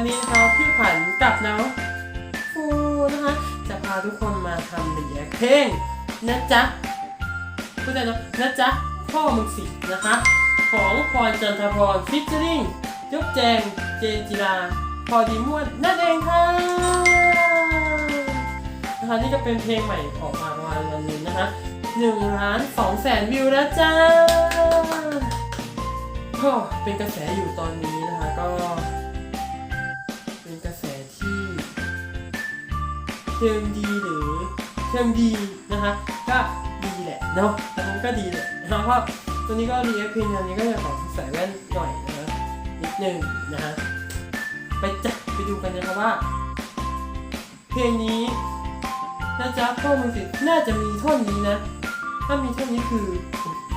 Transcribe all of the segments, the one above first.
ันนี้นะคะพี่ขวัญกับน้องฟูนะคะ จะพาทุกคนมาทำเรีแอคเพลงนะจ๊ะพูดได้นะนะจ๊ะพ่อมึงสินะคะ ของพรจันทพรฟิชเชอริงยกแจงเจนจิราพอดีมวนนั่นเองค่ะนะคะนี่ก็เป็นเพลงใหม่ออกมาประมาณวันนึงนะคะหนึ่งล้านสองแสนวิวแล้วจ้าก็เป็นกระแสอยู่ตอนนี้นะคะก็ เชิงดีหรือเชิงดีนะคะก็ดีแหละเนาะแต่มันก็ดีแหละนะเพราะตัวนี้ก็รีแอคเพลงนี้ก็จะขอใส่แว่นหน่อยนะคะนิดหนึ่งนะคะไปจัดไปดูกันนะคะว่า เพลงนี้นะจ๊ะพ่อมึงสิน่าจะมีท่อนนี้นะ ถ้ามีท่อนนี้คือ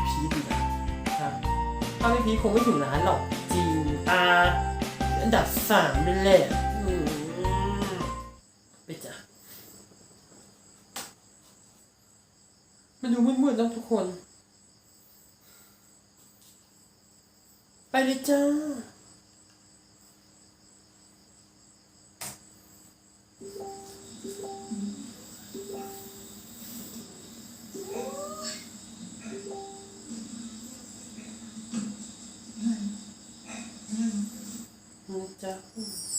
พีดีนะครับถ้าไม่พีคงไม่ถึงล้านหรอกจริงอ่าอันดับสามไปเลย มันดูมืดๆนะทุกคน ไปเลยจ้า นะจ๊ะ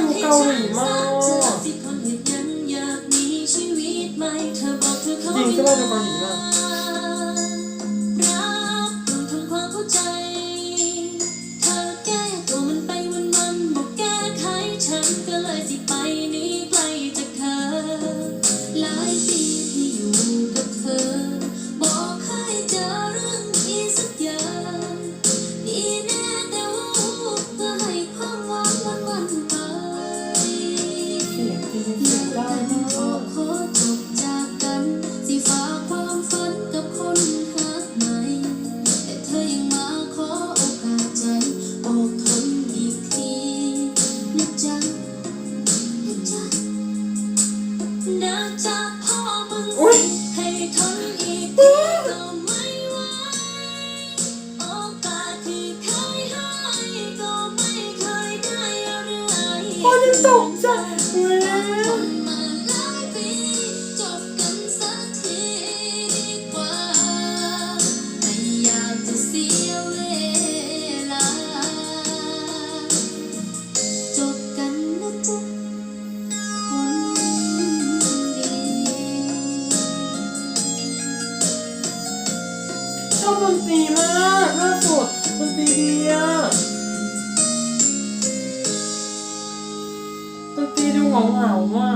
ดูเกาหลีมากจากสิทนเฮ็ดหยังอยากมีชีวิตใหม่เธอบอกเธอเขาจริงเสื้อผ้าดูเกาหลีมาก โอ้ยยั นตรีดูเหงาเหงาๆอะ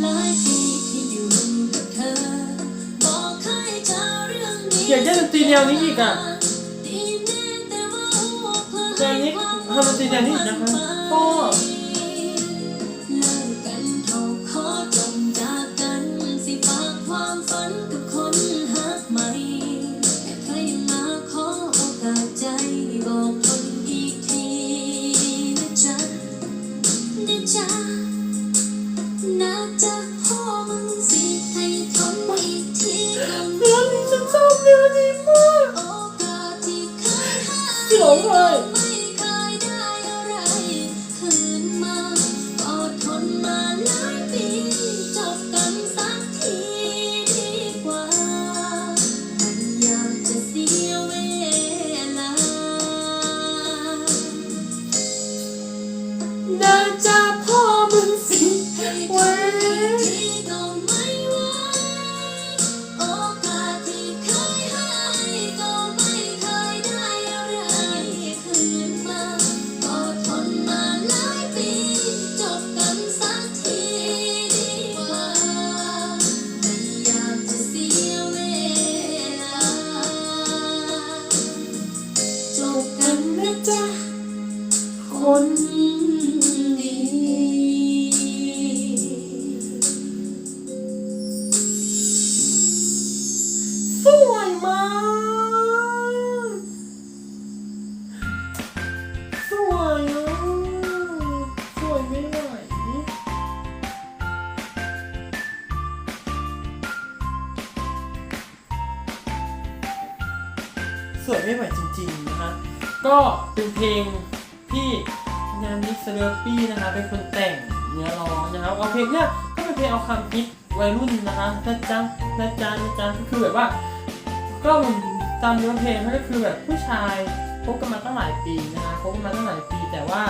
หลายปีที่อยู่กับเธอบอกเคยเจอเรื่องนี้อยากได้ดนตรีแนวนี้อีกอะดีแน่แต่ว่าเพื่อแนวนี้ทำดนตรีแนวนี้อีกนะคะพ่ สที่ สวยไม่ไหวจริงๆนะคะก็เป็นเพลงที่งานมิสเตอร์ปี้นะคะเป็นคนแต่งเนื้อร้องนะครับเอาเพลงเนี้ยก็เป็นเพลงเอาคำฮิตวัยรุ่นนะคะนะจ๊ะนะจ๊ะนะจ๊ะก็คือแบบว่า ก็ตามเนื้อเพลงก็คือแบบผู้ชายคบกันมาตั้งหลายปีนะคะคบกันมาตั้งหลายปีแต่ว่า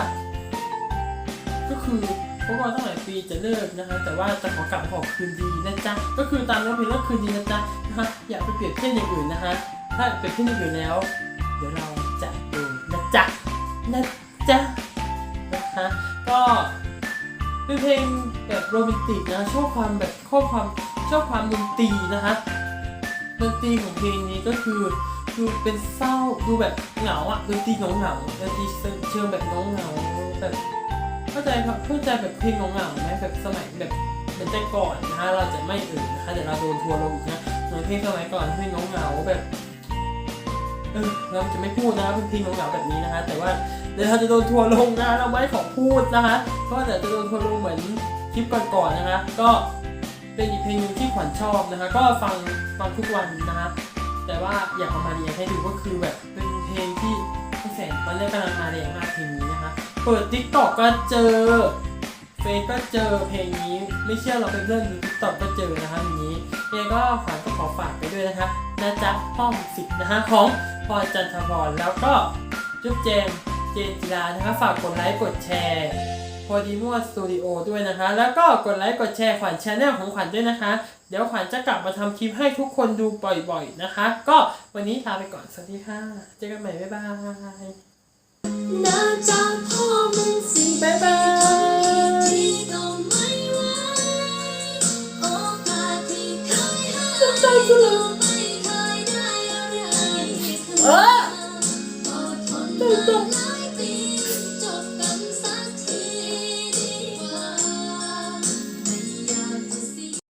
ก็คือคบกันมาตั้งหลายปีจะเลิกนะคะแต่ว่าจะขอกลับขอคืนดีนะจ๊ะก็คือตามเนื้อเพลงก็คืนดีนะจ๊ะ นะคะอย่าไปเปรียบเทียบอย่างอื่นนะคะถ้าเปรียบเทียบอย่างอื่นแล้ว เดี๋ยวเราจะดูนะจ๊ะนะจ๊ะนะคะก็เป็นเพลงแบบโรแมนติกนะชอบความแบบชอบความชอบความดนตรีนะคะดนตรีของเพลงนี้ก็คือดูเป็นเศร้าดูแบบเหงาอะดนตรีเหงาเหงาดนตรีเชิงแบบเหงาเหงาๆแบบเข้าใจครับเข้าใจแบบเพลงเหงาเหงาๆไหมแบบสมัยแบบเหมือนแต่ก่อนนะคะเราจะไม่เอ่ยนะคะเดี๋ยวเราโดนทัวร์ลงอีกนะเหมือ นเพลงสมัยก่อนเพลงเหงาเหงาๆแบบเออเราจะไม่พูดนะครับเป็นเพลงเหงาๆแบบนี้นะคะ แต่ว่าเดี๋ยวเราจะโดนทัวร์ลงนะเราไม่ขอพูดนะคะเพราะว่าเดี๋ยวจะโดนทัวร์ลงเหมือนคลิปก่อนๆนะคะ ก็เป็นอีกเพลงหนึงที่ขวัญชอบนะคะ ก็ฟังฟังทุกวันนะคะแต่ว่าอยากเอามาเรียนให้ดูก็คือแบบเป็นเพลงที่กระแสตอนแรกกำลังมาแรงมากเพลงนี้นะคะ เปิด t ิ k t o k ก็เจอ เฟซก็เจอเพลงนี้ไม่เชื่อเราไปเลื่อนดู t ิ k t o k ก็เจอนะคะอย่างนี้ยังก็ขวัญก็ขอฝากไปด้วยนะคะนะจ๊ะห้องสิบนะคะของพรจันทพรแล้วก็จุ๊บเจมเจนจิรานะคะฝากกดไลค์กดแชร์พอดีมั่วสตูดิโอด้วยนะคะ แล้วก็กดไลค์กดแชร์ขวัญชาแนลของขวัญด้วยนะคะ เดี๋ยวขวัญจะกลับมาทำคลิปให้ทุกคนดูบ่อยๆนะคะ ก็วันนี้ลาไปก่อนสวัสดีค่ะ เจอกันใหม่บ๊ายบาย 拜拜。